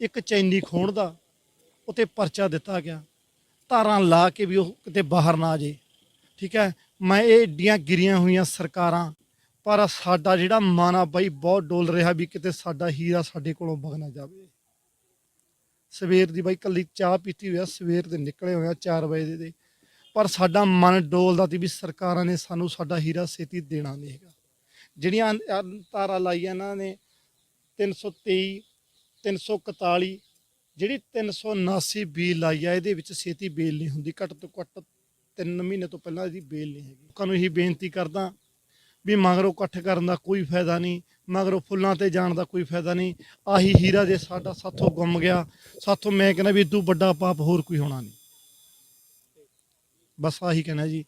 ਇੱਕ ਚੈਨੀ ਖੋਣ ਦਾ, ਉਤੇ ਪਰਚਾ ਦਿੱਤਾ ਗਿਆ। ਧਾਰਾਂ ਲਾ ਕੇ ਵੀ ਉਹ ਕਿਤੇ ਬਾਹਰ ਨਾ ਜੇ। ਠੀਕ ਹੈ? ਮੈਂ ਇਹ ਏਡੀਆਂ ਗਿਰੀਆਂ ਹੋਈਆਂ ਸਰਕਾਰਾਂ, ਪਰ ਸਾਡਾ ਜਿਹੜਾ ਮਨ ਆ ਬਾਈ ਬਹੁਤ ਡੋਲ ਰਿਹਾ ਵੀ ਕਿਤੇ ਸਾਡਾ ਹੀਰਾ ਸਾਡੇ ਕੋਲੋਂ ਵਗ ਨਾ ਜਾਵੇ। ਸਵੇਰ ਦੀ ਬਾਈ ਕੱਲੀ ਚਾਹ ਪੀਤੀ ਹੋਇਆ ਸਵੇਰ ਦੇ ਨਿਕਲੇ ਹੋਇਆ 4 ਵਜੇ ਦੇ- ਪਰ ਸਾਡਾ ਮਨ ਡੋਲਦਾ ਸੀ ਵੀ ਸਰਕਾਰਾਂ ਨੇ ਸਾਨੂੰ ਸਾਡਾ ਹੀਰਾ ਛੇਤੀ ਦੇਣਾ ਨਹੀਂ ਹੈਗਾ। ਜਿਹੜੀਆਂ ਅਹ ਲਾਈਆਂ ਇਹਨਾਂ ਨੇ 323 341 ਜਿਹੜੀ 379 ਬੀਲ ਲਾਈ ਆ ਇਹਦੇ ਵਿੱਚ ਛੇਤੀ ਬੇਲ ਨਹੀਂ ਹੁੰਦੀ ਘੱਟ ਤੋਂ ਘੱਟ 3 ਮਹੀਨੇ ਤੋਂ ਪਹਿਲਾਂ ਇਹਦੀ ਬੇਲ ਨਹੀਂ ਹੈਗੀ। ਲੋਕਾਂ ਨੂੰ ਇਹੀ ਬੇਨਤੀ ਕਰਦਾ ਵੀ ਮਗਰੋਂ ਇਕੱਠ ਕਰਨ ਦਾ ਕੋਈ ਫਾਇਦਾ ਨਹੀਂ ਮਗਰੋਂ ਫੁੱਲਾਂ ਤੇ ਜਾਣ ਦਾ ਕੋਈ ਫਾਇਦਾ ਨਹੀਂ ਆਹੀ ਹੀਰਾ ਜੇ ਸਾਡਾ ਸਾਥੋਂ ਗੁੰਮ ਗਿਆ ਸਾਥੋਂ ਮੈਂ ਕਹਿੰਦਾ ਵੀ ਇਦੋਂ ਵੱਡਾ ਪਾਪ ਹੋਰ ਕੋਈ ਹੋਣਾ ਨਹੀਂ। ਬਸ ਆਹੀ ਕਹਿਣਾ ਜੀ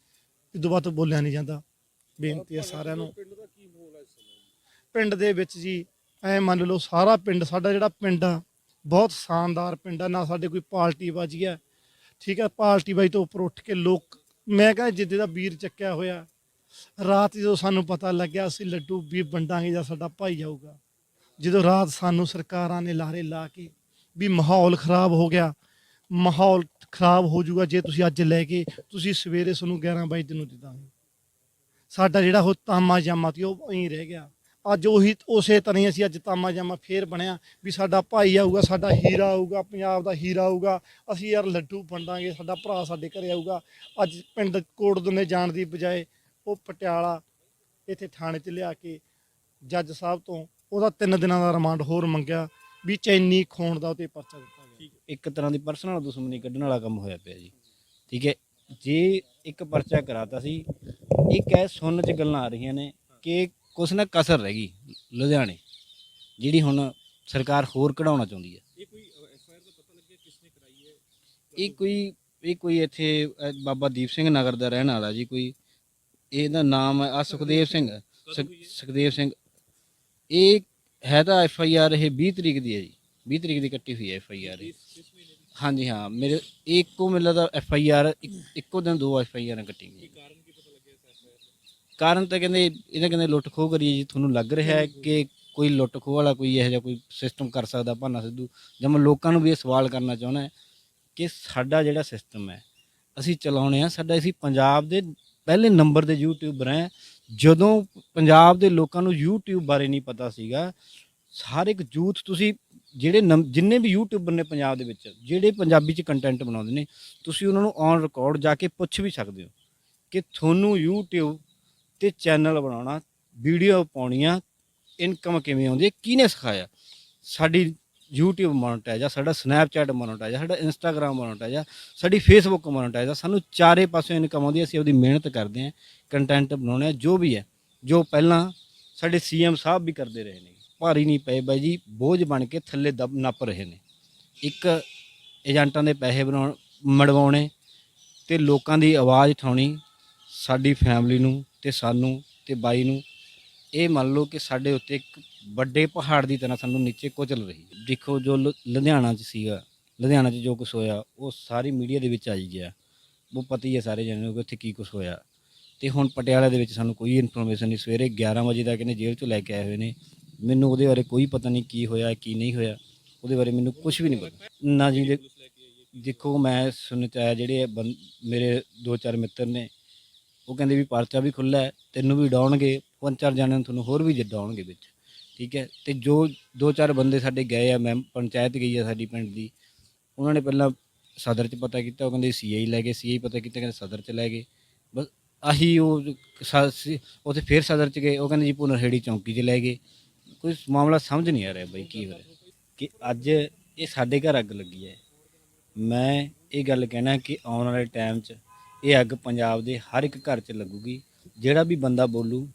ਇਦੋਂ ਬਾਅਦ ਬੋਲਿਆ ਨਹੀਂ ਜਾਂਦਾ। ਬੇਨਤੀ ਹੈ ਸਾਰਿਆਂ ਨੂੰ। ਪਿੰਡ ਦੇ ਵਿੱਚ ਜੀ ਐ ਮੰਨ ਲਓ ਸਾਰਾ ਪਿੰਡ, ਸਾਡਾ ਜਿਹੜਾ ਪਿੰਡ ਆ, ਬਹੁਤ ਸ਼ਾਨਦਾਰ ਪਿੰਡ ਆ, ਨਾ ਸਾਡੇ ਕੋਈ ਪਾਰਟੀ ਬਾਜੀ ਹੈ ਠੀਕ ਹੈ ਪਾਰਟੀ ਬਾਜੀ ਤੋਂ ਉੱਪਰ ਉੱਠ ਕੇ ਲੋਕ, ਮੈਂ ਕਹਿੰਦਾ ਜਿੱਦੇ ਦਾ ਵੀਰ ਚੱਕਿਆ ਹੋਇਆ, ਰਾਤ ਜਦੋਂ ਸਾਨੂੰ ਪਤਾ ਲੱਗਿਆ, ਅਸੀਂ ਲੱਡੂ ਵੀ ਵੰਡਾਂਗੇ ਜਾਂ ਸਾਡਾ ਭਾਈ ਆਊਗਾ ਜਦੋਂ ਰਾਤ ਸਾਨੂੰ ਸਰਕਾਰਾਂ ਨੇ ਲਾਰੇ ਲਾ ਕੇ ਵੀ ਮਾਹੌਲ ਖਰਾਬ ਹੋ ਗਿਆ, ਮਾਹੌਲ ਖਰਾਬ ਹੋ ਜਾਊਗਾ ਜੇ ਤੁਸੀਂ ਅੱਜ ਲੈ ਕੇ, ਤੁਸੀਂ ਸਵੇਰੇ ਤੁਹਾਨੂੰ 11 ਵਜੇ ਨੂੰ ਦੇ ਸਾਡਾ ਜਿਹੜਾ ਉਹ ਤਾਮਾ ਜਾਮਾ ਸੀ, ਉਹ ਐਂ ਰਹਿ ਗਿਆ। ਅੱਜ ਉਹੀ, ਉਸੇ ਤਰ੍ਹਾਂ ਹੀ ਅਸੀਂ ਅੱਜ ਤਾਮਾ ਜਾਮਾ ਫੇਰ ਬਣਿਆ ਵੀ ਸਾਡਾ ਭਾਈ ਆਊਗਾ, ਸਾਡਾ ਹੀਰਾ ਆਊਗਾ, ਪੰਜਾਬ ਦਾ ਹੀਰਾ ਆਊਗਾ। ਅਸੀਂ ਯਾਰ ਲੱਡੂ ਵੰਡਾਂਗੇ, ਸਾਡਾ ਭਰਾ ਸਾਡੇ ਘਰੇ ਆਊਗਾ। ਅੱਜ ਪਿੰਡ ਕੋਟਦੁਨੇ ਜਾਣ ਦੀ ਬਜਾਏ ਉਹ ਪਟਿਆਲਾ ਇੱਥੇ ਥਾਣੇ 'ਚ ਲਿਆ ਕੇ ਜੱਜ ਸਾਹਿਬ ਤੋਂ ਉਹਦਾ 3 ਦਿਨਾਂ ਦਾ ਰਿਮਾਂਡ ਹੋਰ ਮੰਗਿਆ ਵੀ ਚੈਨੀ ਖੋਣ ਦਾ ਉਹਤੇ ਪਰਚਾ ਦਿੱਤਾ ਗਿਆ। ਇੱਕ ਤਰ੍ਹਾਂ ਦੀ ਪਰਸਨਲ ਦੁਸ਼ਮਣੀ ਕੱਢਣ ਵਾਲਾ ਕੰਮ ਹੋਇਆ ਪਿਆ ਜੀ। ਠੀਕ ਹੈ। ਜੇ ਇੱਕ ਪਰਚਾ ਕਰਾਤਾ ਸੀ, ਇੱਕ ਐ ਸੁਣਨ ਚ ਗੱਲਾਂ ਆ ਰਹੀਆਂ ਨੇ ਕਿ ਕੁਛ ਨਾ ਕਸਰ ਰਹਿ ਗਈ ਲੁਧਿਆਣੇ ਜਿਹੜੀ ਹੁਣ ਸਰਕਾਰ ਹੋਰ ਕਢਾਉਣਾ ਚਾਹੁੰਦੀ ਹੈ। ਇਹ ਕੋਈ ਐਫਆਈਆਰ ਦਾ ਪਤਾ ਲੱਗਿਆ ਕਿਸ ਨੇ ਕਰਾਈ ਹੈ? ਇਹ ਕੋਈ ਇਹ ਕੋਈ ਇੱਥੇ ਅ, ਬਾਬਾ ਦੀਪ ਸਿੰਘ ਨਗਰ ਦਾ ਰਹਿਣ ਵਾਲਾ ਜੀ ਕੋਈ ਇਹਦਾ ਨਾਮ ਹੈ ਆ ਸੁਖਦੇਵ ਸਿੰਘ ਸੁਖ- ਸੁਖਦੇਵ ਸਿੰਘ। ਇਹ ਹੈ ਤਾਂ ਐਫ ਆਈ ਆਰ ਇਹ 20 ਤਰੀਕ ਦੀ ਹੈ ਜੀ 20 ਤਰੀਕ ਦੀ ਕੱਟੀ ਹੋਈ ਹੈ ਐਫ ਆਈ ਆਰ ਹਾਂਜੀ ਹਾਂ ਮੇਰੇ ਇੱਕੋ ਮਿਲਦਾ ਦਾ ਐਫ ਆਈ ਆਰ ਇੱਕੋ ਦਿਨ ਦੋ ਐਫ ਆਈ ਆਰਾਂ ਕੱਟੀ ਗਈਆਂ। ਕਾਰਨ ਕੀ ਪਤਾ ਲੱਗਿਆ ਇਸ ਐਫਆਈਆਰ ਦਾ ਕਾਰਨ ਤਾਂ ਕਹਿੰਦੇ ਇਹਨਾਂ ਕਹਿੰਦੇ ਲੁੱਟ ਖੋਹ ਕਰੀ ਜੀ, ਤੁਹਾਨੂੰ ਲੱਗ ਰਿਹਾ ਹੈ ਕਿ ਕੋਈ ਲੁੱਟ ਖੋਹ ਵਾਲਾ ਕੋਈ ਇਹੋ ਜਿਹਾ ਕੋਈ ਸਿਸਟਮ ਕਰ ਸਕਦਾ, ਭਾਨਾ ਸਿੱਧੂ? ਜਾਂ ਮੈਂ ਲੋਕਾਂ ਨੂੰ ਵੀ ਇਹ ਸਵਾਲ ਕਰਨਾ ਚਾਹੁੰਦਾ ਹੈ ਕਿ ਸਾਡਾ ਜਿਹੜਾ ਸਿਸਟਮ ਹੈ, ਅਸੀਂ ਚਲਾਉਣੇ ਆ ਸਾਡਾ ਅਸੀਂ ਪੰਜਾਬ ਦੇ ਪਹਿਲੇ ਨੰਬਰ ਦੇ ਯੂਟਿਊਬਰ ਹੈ। ਜਦੋਂ ਪੰਜਾਬ ਦੇ ਲੋਕਾਂ ਨੂੰ YouTube ਬਾਰੇ ਨਹੀਂ ਪਤਾ ਸੀਗਾ, ਹਰ ਇੱਕ ਯੂਥ ਤੁਸੀਂ ਜਿਹੜੇ ਨਮ- ਜਿੰਨੇ ਵੀ ਯੂਟਿਊਬਰ ਨੇ ਪੰਜਾਬ ਦੇ ਵਿੱਚ, ਜਿਹੜੇ ਪੰਜਾਬੀ ਚ ਕੰਟੈਂਟ ਬਣਾਉਂਦੇ ਨੇ, ਤੁਸੀਂ ਉਹਨਾਂ ਨੂੰ ਔਨ ਰਿਕਾਰਡ ਜਾ ਕੇ ਪੁੱਛ ਵੀ ਸਕਦੇ ਹੋ ਕਿ ਤੁਹਾਨੂੰ YouTube ਤੇ ਚੈਨਲ ਬਣਾਉਣਾ, ਵੀਡੀਓ ਪਾਉਣੀਆਂ ਇਨਕਮ ਕਿਵੇਂ ਆਉਂਦੀ ਹੈ, ਕਿਹਨੇ ਸਿਖਾਇਆ? ਸਾਡੀ YouTube ਮੋਨਟਾਈਜ਼ ਆ, ਸਾਡਾ Snapchat ਮੋਨਟਾਈਜ਼ ਆ, ਸਾਡਾ Instagram ਮੋਨਟਾਈਜ਼ ਆ, ਸਾਡੀ Facebook ਮੋਨਟਾਈਜ਼ ਆ, ਸਾਨੂੰ ਚਾਰੇ ਪਾਸੇ ਇਨਕਮ ਆਉਂਦੀ ਅਸੀਂ ਉਹਦੀ ਮਿਹਨਤ ਕਰਦੇ ਹਾਂ ਕੰਟੈਂਟ ਬਣਾਉਣੇ ਆ ਜੋ ਵੀ ਹੈ, ਜੋ ਪਹਿਲਾਂ ਸਾਡੇ ਸੀਐਮ ਸਾਹਿਬ ਵੀ ਕਰਦੇ ਰਹੇ ਨੇ, ਭਾਰੀ ਨਹੀਂ ਪਏ ਬਾਈ ਜੀ, ਬੋਝ ਬਣ ਕੇ ਥੱਲੇ ਦਬ ਨੱਪ ਰਹੇ ਨੇ। ਇੱਕ ਏਜੰਟਾਂ ਦੇ ਪੈਸੇ ਬਣਾਉਣ, ਮੜਵਾਉਣੇ ਤੇ ਲੋਕਾਂ ਦੀ ਆਵਾਜ਼ ਉਠਾਉਣੀ ਸਾਡੀ ਫੈਮਿਲੀ ਨੂੰ ਤੇ ਸਾਨੂੰ ਤੇ ਬਾਈ ਨੂੰ, ਇਹ ਮੰਨ ਲਓ ਕਿ ਸਾਡੇ ਉੱਤੇ ਇੱਕ ਵੱਡੇ ਪਹਾੜ ਦੀ ਤਰ੍ਹਾਂ ਸਾਨੂੰ ਨੀਚੇ ਕੁਚਲ ਰਹੀ ਦੇਖੋ ਜੋ ਲੁ- ਲੁਧਿਆਣਾ 'ਚ ਸੀਗਾ, ਲੁਧਿਆਣਾ 'ਚ ਜੋ ਕੁਝ ਹੋਇਆ, ਉਹ ਸਾਰੀ ਮੀਡੀਆ ਦੇ ਵਿੱਚ ਆਈ ਗਿਆ। ਉਹ ਪਤਾ ਹੀ ਹੈ ਸਾਰੇ ਜਣੇ ਨੂੰ ਕਿ ਉੱਥੇ ਕੀ ਕੁਝ ਹੋਇਆ। ਤੇ ਹੁਣ ਪਟਿਆਲਾ ਦੇ ਵਿੱਚ ਸਾਨੂੰ ਕੋਈ ਇਨਫੋਰਮੇਸ਼ਨ ਨਹੀਂ, ਸਵੇਰੇ 11 ਵਜੇ ਦਾ ਕਹਿੰਦੇ ਜੇਲ੍ਹ 'ਚੋਂ ਲੈ ਕੇ ਆਏ ਹੋਏ ਨੇ। ਮੈਨੂੰ ਉਹਦੇ ਬਾਰੇ ਕੋਈ ਪਤਾ ਨਹੀਂ ਕੀ ਹੋਇਆ, ਕੀ ਨਹੀਂ ਹੋਇਆ। ਉਹਦੇ ਬਾਰੇ ਮੈਨੂੰ ਕੁਝ ਵੀ ਨਹੀਂ ਪਤਾ। ਨਾ ਜੀ ਦੇ- ਦੇਖੋ ਮੈਂ ਸੁਣਨ ਚ ਆਇਆ ਜਿਹੜੇ ਬੰ- ਮੇਰੇ ਦੋ ਚਾਰ ਮਿੱਤਰ ਨੇ ਉਹ ਕਹਿੰਦੇ ਵੀ ਪਰਚਾ ਵੀ ਖੁੱਲਾ ਹੈ, ਤੈਨੂੰ ਵੀ ਡਾਉਣਗੇ ਪੰਜ ਚਾਰ ਜਣਿਆਂ ਨੂੰ ਤੁਹਾਨੂੰ ਹੋਰ ਵੀ ਡਾਉਣਗੇ ਵਿੱਚ। ਠੀਕ ਹੈ, ਤੇ ਜੋ ਦੋ ਚਾਰ ਬੰਦੇ ਸਾਡੇ ਗਏ ਆ ਮੈਂ ਪੰਚਾਇਤ ਗਈ ਆ ਸਾਡੀ ਪਿੰਡ ਦੀ, ਉਹਨਾਂ ਨੇ ਪਹਿਲਾਂ ਸਦਰ ਚ ਪਤਾ ਕੀਤਾ, ਉਹ ਕਹਿੰਦੇ ਸੀਆਈ ਲੈ ਗਏ ਸੀਆਈ ਪਤਾ ਕੀਤਾ, ਕਹਿੰਦੇ ਸਦਰ ਚ ਲੈ ਗਏ। ਬਸ ਆਹੀ ਉਹ ਸ- ਉੱਥੇ ਫੇਰ ਸਦਰ ਚ ਗਏ, ਉਹ ਕਹਿੰਦੇ ਜੀ ਪੁਨਰਹੇੜੀ ਚੌਂਕੀ ਚ ਲੈ ਗਏ। ਕੋਈ ਮਾਮਲਾ ਸਮਝ ਨਹੀਂ ਆ ਰਿਹਾ ਬਾਈ, ਕੀ ਹੋ ਰਿਹਾ। ਕਿ ਅੱਜ ਇਹ ਸਾਡੇ ਘਰ ਅੱਗ ਲੱਗੀ ਹੈ। ਮੈਂ ਇਹ ਗੱਲ ਕਹਿਣਾ ਕਿ ਆਉਣ ਵਾਲੇ ਟਾਈਮ 'ਚ ਇਹ ਅੱਗ ਪੰਜਾਬ ਦੇ ਹਰ ਇੱਕ ਘਰ 'ਚ ਲੱਗੂਗੀ। ਜਿਹੜਾ ਵੀ ਬੰਦਾ ਬੋਲੂ,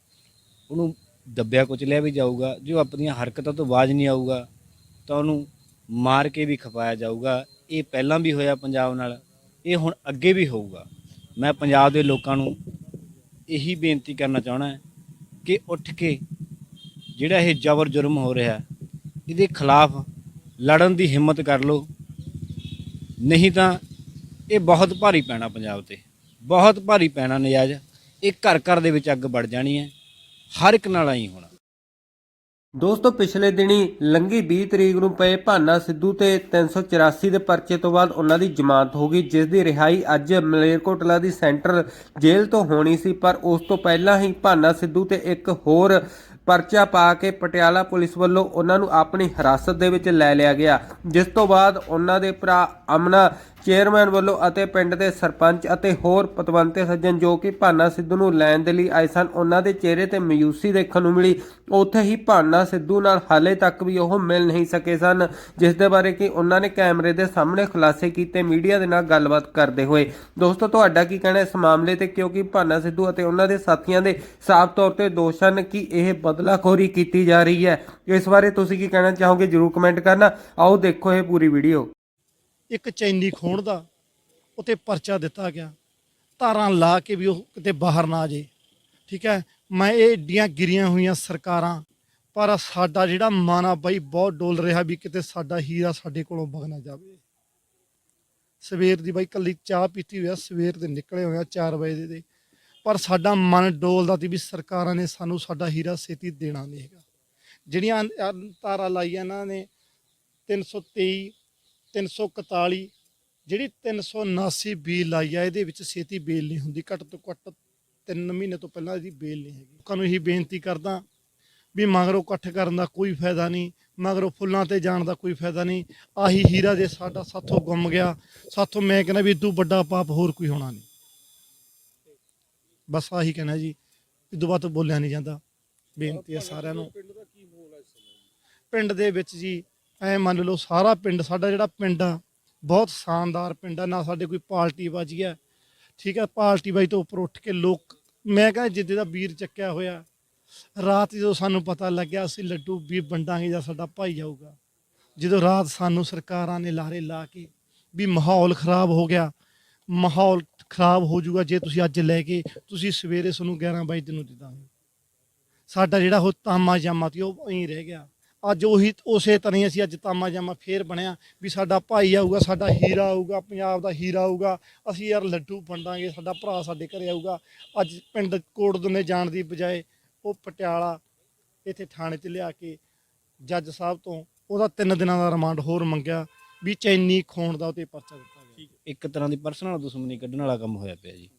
ਉਹਨੂੰ ਦੱਬਿਆ ਕੁਚਲਿਆ ਵੀ ਜਾਊਗਾ। ਜੋ ਆਪਣੀਆਂ ਹਰਕਤਾਂ ਤੋਂ ਬਾਜ਼ ਨਹੀਂ ਆਊਗਾ, ਤਾਂ ਉਹਨੂੰ ਮਾਰ ਕੇ ਵੀ ਖਪਾਇਆ ਜਾਊਗਾ। ਇਹ ਪਹਿਲਾਂ ਵੀ ਹੋਇਆ ਪੰਜਾਬ ਨਾਲ, ਇਹ ਹੁਣ ਅੱਗੇ ਵੀ ਹੋਊਗਾ। ਮੈਂ ਪੰਜਾਬ ਦੇ ਲੋਕਾਂ ਨੂੰ ਇਹੀ ਬੇਨਤੀ ਕਰਨਾ ਚਾਹਣਾ ਕਿ ਉੱਠ ਕੇ ਜਿਹੜਾ ਇਹ ਜ਼ਬਰ ਜੁਰਮ ਹੋ ਰਿਹਾ, ਇਹਦੇ ਖਿਲਾਫ ਲੜਨ ਦੀ ਹਿੰਮਤ ਕਰ ਲਓ। ਨਹੀਂ ਤਾਂ ਇਹ ਬਹੁਤ ਭਾਰੀ ਪੈਣਾ ਪੰਜਾਬ ਤੇ। ਬਹੁਤ ਭਾਰੀ ਪੈਣਾ ਨਜਾਇਜ਼। ਇਹ ਘਰ ਘਰ ਦੇ ਵਿੱਚ ਅੱਗ ਵੜ ਜਾਣੀ ਹੈ। ਹਰ ਇੱਕ ਨਾਲ ਆਈ ਹੋਣਾ। ਦੋਸਤੋ, ਪਿਛਲੇ ਦਿਨੀ ਲੰਗੀ 20 ਤਰੀਕ ਨੂੰ ਪਏ ਭਾਨਾ ਸਿੱਧੂ ਤੇ 384 ਦੇ ਪਰਚੇ ਤੋਂ ਬਾਅਦ ਉਹਨਾਂ ਦੀ ਜ਼ਮਾਨਤ ਹੋ ਗਈ, ਜਿਸ ਦੀ ਰਿਹਾਈ ਅੱਜ ਮਲੇਰਕੋਟਲਾ ਦੀ ਸੈਂਟਰਲ ਜੇਲ੍ਹ ਤੋਂ ਹੋਣੀ ਸੀ। ਪਰ ਉਸ ਤੋਂ ਪਹਿਲਾਂ ਹੀ ਭਾਨਾ ਸਿੱਧੂ ਤੇ ਇੱਕ ਹੋਰ ਪਰਚਾ ਪਾ ਕੇ ਪਟਿਆਲਾ ਪੁਲਿਸ ਵੱਲੋਂ ਉਹਨਾਂ ਨੂੰ ਆਪਣੀ ਹਿਰਾਸਤ ਦੇ ਵਿੱਚ ਲੈ ਲਿਆ ਗਿਆ। ਜਿਸ ਤੋਂ ਬਾਅਦ ਉਹਨਾਂ ਦੇ ਭਰਾ ਅਮਨਾ ਚੇਅਰਮੈਨ ਵੱਲੋਂ ਅਤੇ ਪਿੰਡ ਦੇ ਸਰਪੰਚ ਅਤੇ ਹੋਰ ਪਤਵੰਤੇ ਸੱਜਣ ਜੋ ਕਿ ਭਾਨਾ ਸਿੱਧੂ ਨੂੰ ਲੈਣ ਦੇ ਲਈ ਆਏ ਸਨ, ਉਹਨਾਂ ਦੇ ਚਿਹਰੇ ਤੇ ਮਯੂਸੀ ਦੇਖਣ ਨੂੰ ਮਿਲੀ। ਉੱਥੇ ਹੀ ਭਾਨਾ ਸਿੱਧੂ ਨਾਲ ਹਾਲੇ ਤੱਕ ਵੀ ਉਹ ਮਿਲ ਨਹੀਂ ਸਕੇ ਸਨ, ਜਿਸ ਦੇ ਬਾਰੇ ਕਿ ਉਹਨਾਂ ਨੇ ਕੈਮਰੇ ਦੇ ਸਾਹਮਣੇ ਖੁਲਾਸੇ ਕੀਤੇ, ਮੀਡੀਆ ਦੇ ਨਾਲ ਗੱਲਬਾਤ ਕਰਦੇ ਹੋਏ। ਦੋਸਤੋ, ਤੁਹਾਡਾ ਕੀ ਕਹਿਣਾ ਇਸ ਮਾਮਲੇ ਤੇ? ਕਿਉਂਕਿ ਭਾਨਾ ਸਿੱਧੂ ਅਤੇ ਉਹਨਾਂ ਦੇ ਸਾਥੀਆਂ ਦੇ ਸਾਫ਼ ਤੌਰ ਤੇ ਦੋਸ਼ ਹਨ ਕਿ ਇਹ ਬਦਲਾਖੋਰੀ ਕੀਤੀ ਜਾ ਰਹੀ ਹੈ। ਇਸ ਬਾਰੇ ਤੁਸੀਂ ਕੀ ਕਹਿਣਾ ਚਾਹੋਗੇ? ਜਰੂਰ ਕਮੈਂਟ ਕਰਨਾ। ਆਓ ਦੇਖੋ ਇਹ ਪੂਰੀ ਵੀਡੀਓ। ਇੱਕ ਚੈਨੀ ਖੋਣ ਦਾ ਉਤੇ ਪਰਚਾ ਦਿੱਤਾ ਗਿਆ। ਧਾਰਾਂ ਲਾ ਕੇ ਵੀ ਉਹ ਕਿਤੇ ਬਾਹਰ ਨਾ ਜੇ ਠੀਕ ਹੈ? ਮੈਂ ਇਹ ਏਡੀਆਂ ਗਿਰੀਆਂ ਹੋਈਆਂ ਸਰਕਾਰਾਂ, ਪਰ ਸਾਡਾ ਜਿਹੜਾ ਮਨ ਆ ਬਾਈ ਬਹੁਤ ਡੋਲ ਰਿਹਾ ਵੀ ਕਿਤੇ ਸਾਡਾ ਹੀਰਾ ਸਾਡੇ ਕੋਲੋਂ ਵਗ ਨਾ ਜਾਵੇ। ਸਵੇਰ ਦੀ ਬਾਈ ਕੱਲੀ ਚਾਹ ਪੀਤੀ ਹੋਇਆ ਸਵੇਰ ਦੇ ਨਿਕਲੇ ਹੋਇਆ 4 ਵਜੇ ਦੇ। ਪਰ ਸਾਡਾ ਮਨ ਡੋਲਦਾ ਸੀ ਵੀ ਸਰਕਾਰਾਂ ਨੇ ਸਾਨੂੰ ਸਾਡਾ ਹੀਰਾ ਛੇਤੀ ਦੇਣਾ ਨਹੀਂ ਹੈਗਾ। ਜਿਹੜੀਆਂ ਅਹ ਲਾਈਆਂ ਇਹਨਾਂ ਨੇ 323 341 ਜਿਹੜੀ 379 ਬੀਲ ਲਾਈ ਆ ਇਹਦੇ ਵਿੱਚ ਛੇਤੀ ਬੇਲ ਨਹੀਂ ਹੁੰਦੀ ਘੱਟ ਤੋਂ ਘੱਟ 3 ਮਹੀਨੇ ਤੋਂ ਪਹਿਲਾਂ ਇਹਦੀ ਬੇਲ ਨਹੀਂ ਹੈਗੀ। ਲੋਕਾਂ ਨੂੰ ਇਹੀ ਬੇਨਤੀ ਕਰਦਾ ਵੀ ਮਗਰੋਂ ਇਕੱਠ ਕਰਨ ਦਾ ਕੋਈ ਫਾਇਦਾ ਨਹੀਂ ਮਗਰੋਂ ਫੁੱਲਾਂ ਤੇ ਜਾਣ ਦਾ ਕੋਈ ਫਾਇਦਾ ਨਹੀਂ ਆਹੀ ਹੀਰਾ ਜੇ ਸਾਡਾ ਸਾਥੋਂ ਗੁੰਮ ਗਿਆ ਸਾਥੋਂ ਮੈਂ ਕਹਿੰਦਾ ਵੀ ਇਦੋਂ ਵੱਡਾ ਪਾਪ ਹੋਰ ਕੋਈ ਹੋਣਾ ਨਹੀਂ। ਬਸ ਆਹੀ ਕਹਿਣਾ ਜੀ ਇਦੋਂ ਬਾਅਦ ਬੋਲਿਆ ਨਹੀਂ ਜਾਂਦਾ। ਬੇਨਤੀ ਹੈ ਸਾਰਿਆਂ ਨੂੰ। ਪਿੰਡ ਦਾ ਕੀ ਮਾਹੌਲ ਹੈ ਇਸ ਸਮੇਂ? ਪਿੰਡ ਦੇ ਵਿੱਚ ਜੀ ਐ ਮੰਨ ਲਓ ਸਾਰਾ ਪਿੰਡ, ਸਾਡਾ ਜਿਹੜਾ ਪਿੰਡ ਆ, ਬਹੁਤ ਸ਼ਾਨਦਾਰ ਪਿੰਡ ਆ, ਨਾ ਸਾਡੇ ਕੋਈ ਪਾਰਟੀ ਬਾਜੀ ਆ। ਠੀਕ ਹੈ ਪਾਰਟੀ ਬਾਜੀ ਤੋਂ ਉੱਪਰ ਉੱਠ ਕੇ ਲੋਕ, ਮੈਂ ਕਹਿੰਦਾ ਜਿੱਦੇ ਦਾ ਵੀਰ ਚੱਕਿਆ ਹੋਇਆ, ਰਾਤ ਜਦੋਂ ਸਾਨੂੰ ਪਤਾ ਲੱਗਿਆ ਅਸੀਂ ਲੱਡੂ ਵੀ ਵੰਡਾਂਗੇ ਜਾਂ ਸਾਡਾ ਭਾਈ ਆਊਗਾ, ਜਦੋਂ ਰਾਤ ਸਾਨੂੰ ਸਰਕਾਰਾਂ ਨੇ ਲਾਰੇ ਲਾ ਕੇ ਵੀ ਮਾਹੌਲ ਖਰਾਬ ਹੋ ਗਿਆ, ਮਾਹੌਲ ਖਰਾਬ ਹੋ ਜਾਊਗਾ ਜੇ ਤੁਸੀਂ ਅੱਜ ਲੈ ਕੇ, ਤੁਸੀਂ ਸਵੇਰੇ ਸਾਨੂੰ 11 ਵਜੇ ਨੂੰ ਦੇ ਸਾਡਾ ਜਿਹੜਾ ਉਹ ਤਾਮਾ ਜਾਮਾ 'ਤੇ ਉਹ ਐਂ ਰਹਿ ਗਿਆ। ਅੱਜ ਉਹੀ, ਉਸੇ ਤਰ੍ਹਾਂ ਹੀ ਅਸੀਂ ਅੱਜ ਤਾਮਾ ਜਾਮਾ ਫੇਰ ਬਣਿਆ ਵੀ ਸਾਡਾ ਭਾਈ ਆਊਗਾ, ਸਾਡਾ ਹੀਰਾ ਆਊਗਾ, ਪੰਜਾਬ ਦਾ ਹੀਰਾ ਆਊਗਾ। ਅਸੀਂ ਯਾਰ ਲੱਡੂ ਵੰਡਾਂਗੇ, ਸਾਡਾ ਭਰਾ ਸਾਡੇ ਘਰੇ ਆਊਗਾ। ਅੱਜ ਪਿੰਡ ਕੋਟਦੁਨੇ ਜਾਣ ਦੀ ਬਜਾਏ ਉਹ ਪਟਿਆਲਾ ਇੱਥੇ ਥਾਣੇ 'ਚ ਲਿਆ ਕੇ ਜੱਜ ਸਾਹਿਬ ਤੋਂ ਉਹਦਾ 3 ਦਿਨਾਂ ਦਾ ਰਿਮਾਂਡ ਹੋਰ ਮੰਗਿਆ ਵੀ ਚੈਨੀ ਖੋਣ ਦਾ ਉਤੇ ਪਰਚਾ ਦਿੱਤਾ ਗਿਆ। ਇੱਕ ਤਰ੍ਹਾਂ ਦੀ ਪਰਸਨਲ ਦੁਸ਼ਮਣੀ ਕੱਢਣ ਵਾਲਾ ਕੰਮ ਹੋਇਆ ਪਿਆ ਜੀ।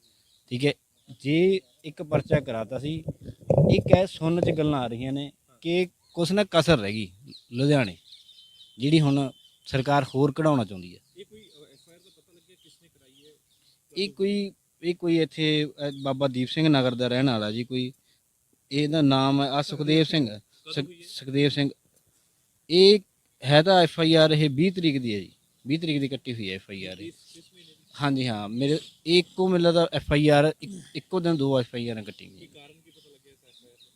ਠੀਕ ਹੈ। ਜੇ ਇੱਕ ਪਰਚਾ ਕਰਾਤਾ ਸੀ ਇਹ ਕਹਿ ਸੁਣਨ ਚ ਗੱਲਾਂ ਆ ਰਹੀਆਂ ਨੇ ਕਿ ਕੁਛ ਨਾ ਕਸਰ ਰਹਿ ਗਈ ਲੁਧਿਆਣੇ ਜਿਹੜੀ ਹੁਣ ਸਰਕਾਰ ਹੋਰ ਕਢਾਉਣਾ ਚਾਹੁੰਦੀ ਹੈ। ਇਹ ਕੋਈ ਐਫ ਆਈ ਆਰ ਦਾ ਪਤਾ ਲੱਗਿਆ ਕਿਸ ਨੇ ਕਰਾਈ ਹੈ? ਇਹ ਕੋਈ ਇਹ ਕੋਈ ਇੱਥੇ ਬਾਬਾ ਦੀਪ ਸਿੰਘ ਨਗਰ ਦਾ ਰਹਿਣ ਵਾਲਾ ਜੀ ਕੋਈ ਇਹਦਾ ਨਾਮ ਹੈ ਆ ਸੁਖਦੇਵ ਸਿੰਘ। ਸੁਖ- ਸੁਖਦੇਵ ਸਿੰਘ। ਇਹ ਹੈ ਤਾਂ ਐਫ ਆਈ ਆਰ ਇਹ 20 ਤਰੀਕ ਦੀ ਹੈ ਜੀ। 20 ਤਰੀਕ ਦੀ ਕੱਟੀ ਹੋਈ ਹੈ ਐਫ ਆਈ ਆਰ ਹਾਂਜੀ ਹਾਂ ਮੇਰੇ ਇੱਕੋ ਮਿਲਦਾ ਐਫ ਆਈ ਆਰ ਇੱਕੋ ਦਿਨ ਦੋ ਐਫ ਆਈ ਆਰਾਂ ਕੱਟੀਆਂ ਕੀ ਕਾਰਨ ਕੀ ਪਤਾ ਲੱਗਿਆ ਇਸ ਐਫ ਆਈ ਆਰ ਦਾ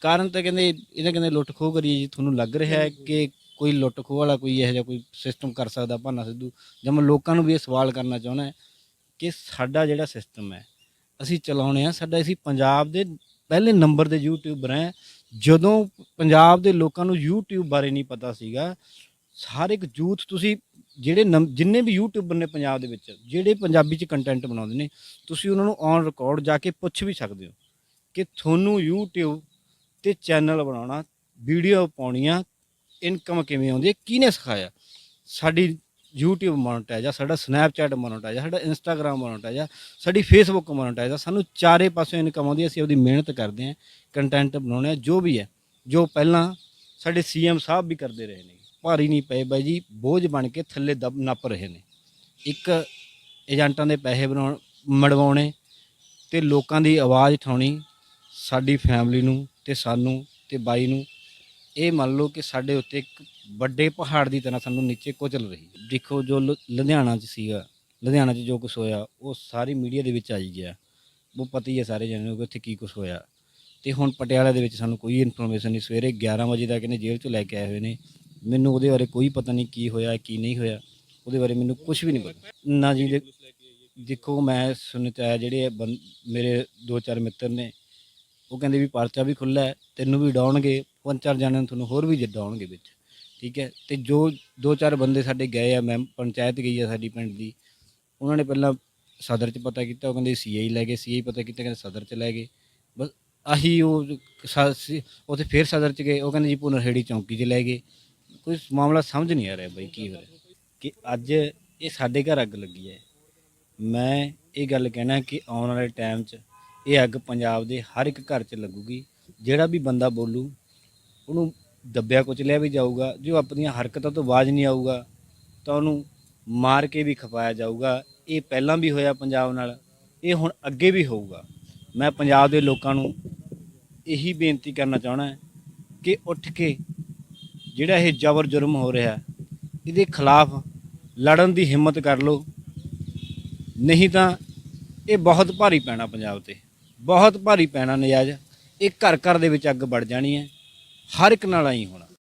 ਕਾਰਨ ਤਾਂ ਕਹਿੰਦੇ ਇਹਦਾ ਕਹਿੰਦੇ ਲੁੱਟ ਖੋਹ ਕਰੀ ਜੀ, ਤੁਹਾਨੂੰ ਲੱਗ ਰਿਹਾ ਹੈ ਕਿ ਕੋਈ ਲੁੱਟ ਖੋਹ ਵਾਲਾ ਕੋਈ ਇਹੋ ਜਿਹਾ ਕੋਈ ਸਿਸਟਮ ਕਰ ਸਕਦਾ, ਭਾਨਾ ਸਿੱਧੂ? ਜਾਂ ਮੈਂ ਲੋਕਾਂ ਨੂੰ ਵੀ ਇਹ ਸਵਾਲ ਕਰਨਾ ਚਾਹੁੰਦਾ ਹੈ ਕਿ ਸਾਡਾ ਜਿਹੜਾ ਸਿਸਟਮ ਹੈ, ਅਸੀਂ ਚਲਾਉਣੇ ਆ ਸਾਡਾ ਅਸੀਂ ਪੰਜਾਬ ਦੇ ਪਹਿਲੇ ਨੰਬਰ ਦੇ ਯੂਟਿਊਬਰ ਹੈ। ਜਦੋਂ ਪੰਜਾਬ ਦੇ ਲੋਕਾਂ ਨੂੰ YouTube ਬਾਰੇ ਨਹੀਂ ਪਤਾ ਸੀਗਾ, ਹਰ ਇੱਕ ਯੂਥ ਤੁਸੀਂ ਜਿਹੜੇ ਨਮ- ਜਿੰਨੇ ਵੀ ਯੂਟਿਊਬਰ ਨੇ ਪੰਜਾਬ ਦੇ ਵਿੱਚ, ਜਿਹੜੇ ਪੰਜਾਬੀ ਚ ਕੰਟੈਂਟ ਬਣਾਉਂਦੇ ਨੇ, ਤੁਸੀਂ ਉਹਨਾਂ ਨੂੰ ਔਨ ਰਿਕਾਰਡ ਜਾ ਕੇ ਪੁੱਛ ਵੀ ਸਕਦੇ ਹੋ ਕਿ ਤੁਹਾਨੂੰ YouTube ਤੇ ਚੈਨਲ ਬਣਾਉਣਾ, ਵੀਡੀਓ ਪਾਉਣੀਆਂ ਇਨਕਮ ਕਿਵੇਂ ਆਉਂਦੀ ਹੈ, ਕਿਹਨੇ ਸਿਖਾਇਆ? ਸਾਡੀ YouTube ਮੋਨਟਾਈਜ਼ ਆ, ਸਾਡਾ Snapchat ਮੋਨਟਾਈਜ਼ ਆ, ਸਾਡਾ Instagram ਮੋਨਟਾਈਜ਼ ਆ, ਸਾਡੀ Facebook ਮੋਨਟਾਈਜ਼ ਆ, ਸਾਨੂੰ ਚਾਰੇ ਪਾਸੇ ਇਨਕਮ ਆਉਂਦੀ ਹੈ, ਅਸੀਂ ਉਹਦੀ ਮਿਹਨਤ ਕਰਦੇ ਹਾਂ ਕੰਟੈਂਟ ਬਣਾਉਣੇ ਆ ਜੋ ਵੀ ਹੈ, ਜੋ ਪਹਿਲਾਂ ਸਾਡੇ ਸੀਐਮ ਸਾਹਿਬ ਵੀ ਕਰਦੇ ਰਹੇ ਨੇ, ਭਾਰੀ ਨਹੀਂ ਪਏ ਬਾਈ ਜੀ, ਬੋਝ ਬਣ ਕੇ ਥੱਲੇ ਦਬ, ਨੱਪ ਰਹੇ ਨੇ। ਇੱਕ ਏਜੰਟਾਂ ਦੇ ਪੈਸੇ ਬਣਾਉਣ, ਮੜਵਾਉਣੇ ਤੇ ਲੋਕਾਂ ਦੀ ਆਵਾਜ਼ ਉਠਾਉਣੀ, ਸਾਡੀ ਫੈਮਿਲੀ ਨੂੰ ਤੇ ਸਾਨੂੰ ਤੇ ਬਾਈ ਨੂੰ, ਇਹ ਮੰਨ ਲਓ ਕਿ ਸਾਡੇ ਉੱਤੇ ਇੱਕ ਵੱਡੇ ਪਹਾੜ ਦੀ ਤਰ੍ਹਾਂ ਸਾਨੂੰ ਨੀਚੇ ਕੁਚਲ ਰਹੀ ਦੇਖੋ ਜੋ ਲੁ- ਲੁਧਿਆਣਾ 'ਚ ਸੀਗਾ, ਲੁਧਿਆਣਾ 'ਚ ਜੋ ਕੁਝ ਹੋਇਆ, ਉਹ ਸਾਰੀ ਮੀਡੀਆ ਦੇ ਵਿੱਚ ਆਈ ਗਿਆ। ਉਹ ਪਤਾ ਹੀ ਹੈ ਸਾਰੇ ਜਣੇ ਨੂੰ ਕਿ ਉੱਥੇ ਕੀ ਕੁਝ ਹੋਇਆ। ਤੇ ਹੁਣ ਪਟਿਆਲਾ ਦੇ ਵਿੱਚ ਸਾਨੂੰ ਕੋਈ ਇਨਫੋਰਮੇਸ਼ਨ ਨਹੀਂ, ਸਵੇਰੇ 11 ਵਜੇ ਦਾ ਕਹਿੰਦੇ ਜੇਲ੍ਹ 'ਚੋਂ ਲੈ ਕੇ ਆਏ ਹੋਏ ਨੇ। ਮੈਨੂੰ ਉਹਦੇ ਬਾਰੇ ਕੋਈ ਪਤਾ ਨਹੀਂ ਕੀ ਹੋਇਆ, ਕੀ ਨਹੀਂ ਹੋਇਆ। ਉਹਦੇ ਬਾਰੇ ਮੈਨੂੰ ਕੁਝ ਵੀ ਨਹੀਂ ਪਤਾ। ਨਾ ਜੀ, ਦੇ- ਦੇਖੋ ਮੈਂ ਸੁਣ ਚ ਆਇਆ ਜਿਹੜੇ ਬੰ- ਮੇਰੇ ਦੋ ਚਾਰ ਮਿੱਤਰ ਨੇ ਉਹ ਕਹਿੰਦੇ ਵੀ ਪਰਚਾ ਵੀ ਖੁੱਲਾ ਹੈ, ਤੈਨੂੰ ਵੀ ਡਾਉਣਗੇ ਪੰਜ ਚਾਰ ਜਣਿਆਂ ਨੂੰ ਤੁਹਾਨੂੰ ਹੋਰ ਵੀ ਡਾਉਣਗੇ ਵਿੱਚ। ਠੀਕ ਹੈ? ਤੇ ਜੋ, ਦੋ ਚਾਰ ਬੰਦੇ ਸਾਡੇ ਗਏ ਆ ਮੈਂ ਪੰਚਾਇਤ ਗਈ ਆ ਸਾਡੀ ਪਿੰਡ ਦੀ, ਉਹਨਾਂ ਨੇ ਪਹਿਲਾਂ ਸਦਰ ਚ ਪਤਾ ਕੀਤਾ, ਉਹ ਕਹਿੰਦੇ ਸੀਆਈ ਲੈ ਗਏ, ਸੀਆਈ ਪਤਾ ਕੀਤਾ, ਕਹਿੰਦੇ ਸਦਰ ਚ ਲੈ ਗਏ। ਬਸ ਆਹੀ ਉਹ ਸਾ- ਉੱਥੇ ਫੇਰ ਸਦਰ ਚ ਗਏ, ਉਹ ਕਹਿੰਦੇ ਜੀ ਪੁਨਰਹੇੜੀ ਚੌਂਕੀ 'ਚ ਲੈ ਗਏ। ਕੋਈ ਮਾਮਲਾ ਸਮਝ ਨਹੀਂ ਆ ਰਿਹਾ ਬਈ, ਕੀ ਹੋ ਰਿਹਾ। ਕਿ ਅੱਜ ਇਹ ਸਾਡੇ ਘਰ ਅੱਗ ਲੱਗੀ ਹੈ। ਮੈਂ ਇਹ ਗੱਲ ਕਹਿਣਾ ਕਿ ਆਉਣ ਵਾਲੇ ਟਾਈਮ 'ਚ ਇਹ ਅੱਗ ਪੰਜਾਬ ਦੇ ਹਰ ਇੱਕ ਘਰ 'ਚ ਲੱਗੂਗੀ। ਜਿਹੜਾ ਵੀ ਬੰਦਾ ਬੋਲੂ, ਉਹਨੂੰ ਦੱਬਿਆ ਕੁਚਲਿਆ ਵੀ ਜਾਊਗਾ। ਜੋ ਆਪਣੀਆਂ ਹਰਕਤਾਂ ਤੋਂ ਬਾਜ ਨਹੀਂ ਆਊਗਾ, ਤਾਂ ਉਹਨੂੰ ਮਾਰ ਕੇ ਵੀ ਖਪਾਇਆ ਜਾਊਗਾ। ਇਹ ਪਹਿਲਾਂ ਵੀ ਹੋਇਆ ਪੰਜਾਬ ਨਾਲ, ਇਹ ਹੁਣ ਅੱਗੇ ਵੀ ਹੋਊਗਾ। ਮੈਂ ਪੰਜਾਬ ਦੇ ਲੋਕਾਂ ਨੂੰ ਇਹੀ ਬੇਨਤੀ ਕਰਨਾ ਚਾਹਣਾ ਕਿ ਉੱਠ ਕੇ ਜਿਹੜਾ ਇਹ ਜ਼ਬਰ ਜੁਰਮ ਹੋ ਰਿਹਾ, ਇਹਦੇ ਖਿਲਾਫ ਲੜਨ ਦੀ ਹਿੰਮਤ ਕਰ ਲਓ। ਨਹੀਂ ਤਾਂ ਇਹ ਬਹੁਤ ਭਾਰੀ ਪੈਣਾ ਪੰਜਾਬ ਤੇ। ਬਹੁਤ ਭਾਰੀ ਪੈਣਾ ਨਜਾਇਜ਼। ਇਹ ਘਰ ਘਰ ਦੇ ਵਿੱਚ ਅੱਗ ਵੜ ਜਾਣੀ ਹੈ। ਹਰ ਇੱਕ ਨਾਲ ਆਈ ਹੋਣਾ।